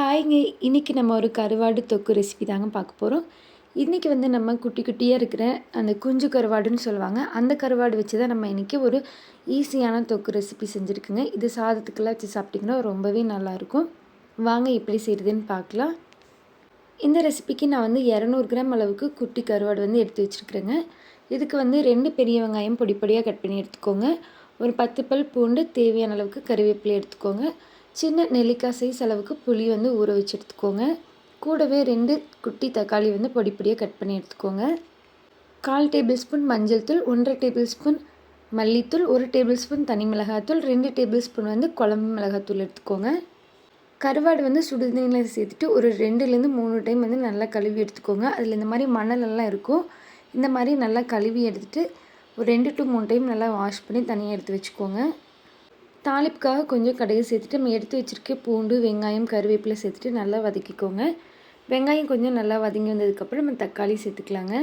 ஹாய்ங்க இன்றைக்கி நம்ம ஒரு கருவாடு தொக்கு ரெசிபி தாங்க பார்க்க போகிறோம் இன்றைக்கி வந்து நம்ம குட்டி குட்டியாக இருக்கிற அந்த குஞ்சு கருவாடுன்னு சொல்லுவாங்க. அந்த கருவாடு வச்சு தான் நம்ம இன்றைக்கி ஒரு ஈஸியான தொக்கு ரெசிபி செஞ்சுருக்குங்க. இது சாதத்துக்கெல்லாம் வச்சு சாப்பிட்டிங்கன்னா ரொம்பவே நல்லாயிருக்கும். வாங்க எப்படி செய்கிறதுன்னு பார்க்கலாம். இந்த ரெசிபிக்கு நான் வந்து இரநூறு கிராம் அளவுக்கு குட்டி கருவாடு வந்து எடுத்து வச்சுருக்குறேங்க. இதுக்கு வந்து ரெண்டு பெரிய வெங்காயம் பொடி பொடியாக கட் பண்ணி எடுத்துக்கோங்க. ஒரு பத்து பல் பூண்டு தேவையான அளவுக்கு கருவேப்பிலை எடுத்துக்கோங்க. சின்ன நெல்லிக்காய் சைஸ் அளவுக்கு புளி வந்து ஊற வச்சு எடுத்துக்கோங்க. கூடவே ரெண்டு குட்டி தக்காளி வந்து பொடி பொடியாக கட் பண்ணி எடுத்துக்கோங்க. கால் டேபிள் ஸ்பூன் மஞ்சள் தூள் ஒன்றரை டேபிள் ஸ்பூன் மல்லித்தூள் ஒரு டேபிள் ஸ்பூன் தனி மிளகாத்தூள் ரெண்டு டேபிள் ஸ்பூன் வந்து குழம்பு மிளகாத்தூள் எடுத்துக்கோங்க. கருவாடு வந்து சுடுதண்ணியில் சேர்த்துட்டு ஒரு ரெண்டுலேருந்து மூணு டைம் வந்து நல்லா கழுவி எடுத்துக்கோங்க. அதில் இந்த மாதிரி மணலெல்லாம் இருக்கும். இந்த மாதிரி நல்லா கழுவி எடுத்துகிட்டு ஒரு ரெண்டு டு மூணு டைம் நல்லா வாஷ் பண்ணி தனியாக எடுத்து வச்சுக்கோங்க. தாளிப்புக்காக கொஞ்சம் கடையை சேர்த்துட்டு நம்ம எடுத்து வச்சுருக்க பூண்டு வெங்காயம் கருவேப்பிலை சேர்த்துட்டு நல்லா வதக்கிக்கோங்க. வெங்காயம் கொஞ்சம் நல்லா வதங்கி வந்ததுக்கப்புறம் நம்ம தக்காளி சேர்த்துக்கலாங்க.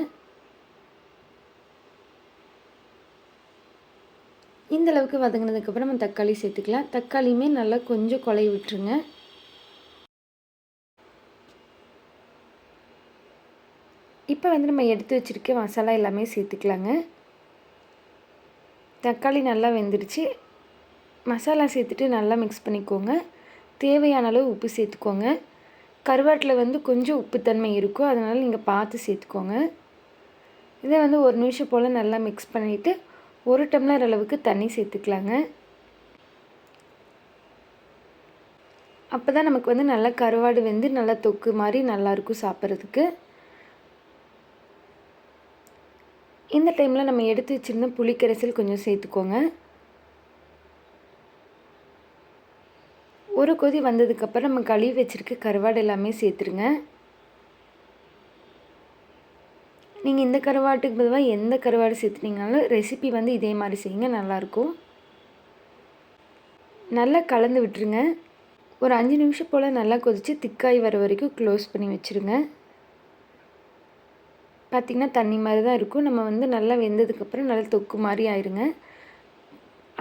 இந்த அளவுக்கு வதங்கினதுக்கப்புறம் நம்ம தக்காளி சேர்த்துக்கலாம். தக்காளியுமே நல்லா கொஞ்சம் கொலை விட்டுருங்க. இப்போ வந்து நம்ம எடுத்து வச்சுருக்க மசாலா எல்லாமே சேர்த்துக்கலாங்க. தக்காளி நல்லா வெந்துடுச்சு மசாலா சேர்த்துட்டு நல்லா மிக்ஸ் பண்ணிக்கோங்க. தேவையான அளவு உப்பு சேர்த்துக்கோங்க. கருவாட்டில் வந்து கொஞ்சம் உப்புத்தன்மை இருக்கும். அதனால் நீங்கள் பார்த்து சேர்த்துக்கோங்க. இதை வந்து ஒரு நிமிஷம் போல் நல்லா மிக்ஸ் பண்ணிவிட்டு ஒரு டம்ளர் அளவுக்கு தண்ணி சேர்த்துக்கலாங்க. அப்போ தான் நமக்கு வந்து நல்லா கருவாடு வெந்து நல்லா தொக்கு மாதிரி நல்லாயிருக்கும் சாப்பிட்றதுக்கு. இந்த டைமில் நம்ம எடுத்து வச்சுருந்த புளிக்கரைசல் கொஞ்சம் சேர்த்துக்கோங்க. ஒரு கொதி வந்ததுக்கப்புறம் நம்ம கழுவி வச்சுருக்க கருவாடு எல்லாமே சேர்த்துருங்க. நீங்கள் இந்த கருவாட்டுக்கு பொதுவாக எந்த கருவாடு சேர்த்துனீங்கனாலும் ரெசிபி வந்து இதே மாதிரி செய்யுங்க நல்லாயிருக்கும். நல்லா கலந்து விட்டுருங்க. ஒரு அஞ்சு நிமிஷம் போல் நல்லா கொதித்து திக்காய் வர வரைக்கும் க்ளோஸ் பண்ணி வச்சுருங்க. பார்த்திங்கன்னா தண்ணி மாதிரி தான் இருக்கும். நம்ம வந்து நல்லா வெந்ததுக்கப்புறம் நல்லா தொக்கு மாதிரி ஆயிருங்க.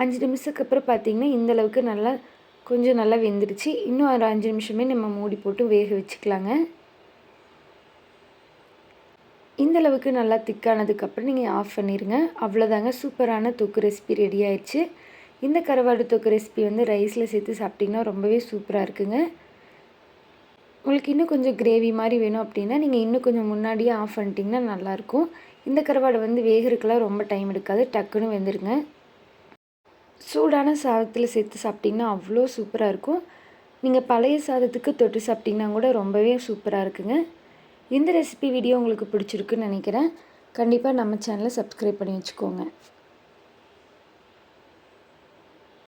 அஞ்சு நிமிஷத்துக்கு அப்புறம் பார்த்திங்கன்னா இந்தளவுக்கு நல்லா கொஞ்சம் நல்லா வெந்துருச்சு இன்னும் ஒரு அஞ்சு நிமிஷமே நம்ம மூடி போட்டு வேக வச்சுக்கலாங்க. இந்தளவுக்கு நல்லா திக்கானதுக்கப்புறம் நீங்கள் ஆஃப் பண்ணிடுங்க அவ்வளோதாங்க சூப்பரான தொக்கு ரெசிபி ரெடி ஆயிடுச்சு. இந்த கருவாடு தொக்கு ரெசிபி வந்து ரைஸில் சேர்த்து சாப்பிட்டிங்கன்னா ரொம்பவே சூப்பராக இருக்குங்க. உங்களுக்கு இன்னும் கொஞ்சம் கிரேவி மாதிரி வேணும் அப்படின்னா நீங்கள் இன்னும் கொஞ்சம் முன்னாடியே ஆஃப் பண்ணிட்டிங்கன்னா நல்லாயிருக்கும் இந்த கருவாடு வந்து வேகிறதுக்கெல்லாம் ரொம்ப டைம் எடுக்காது. டக்குன்னு வெந்துருங்க. சூடான சாதத்தில் சேர்த்து சாப்பிட்டிங்கன்னா அவ்வளோ சூப்பராக இருக்கும். நீங்கள் பழைய சாதத்துக்கு தொட்டு சாப்பிட்டிங்கன்னா கூட ரொம்பவே சூப்பராக இருக்குங்க. இந்த ரெசிபி வீடியோ உங்களுக்கு பிடிச்சிருக்குன்னு நினைக்கிறேன். கண்டிப்பாக நம்ம சேனலை சப்ஸ்கிரைப் பண்ணி வச்சுக்கோங்க.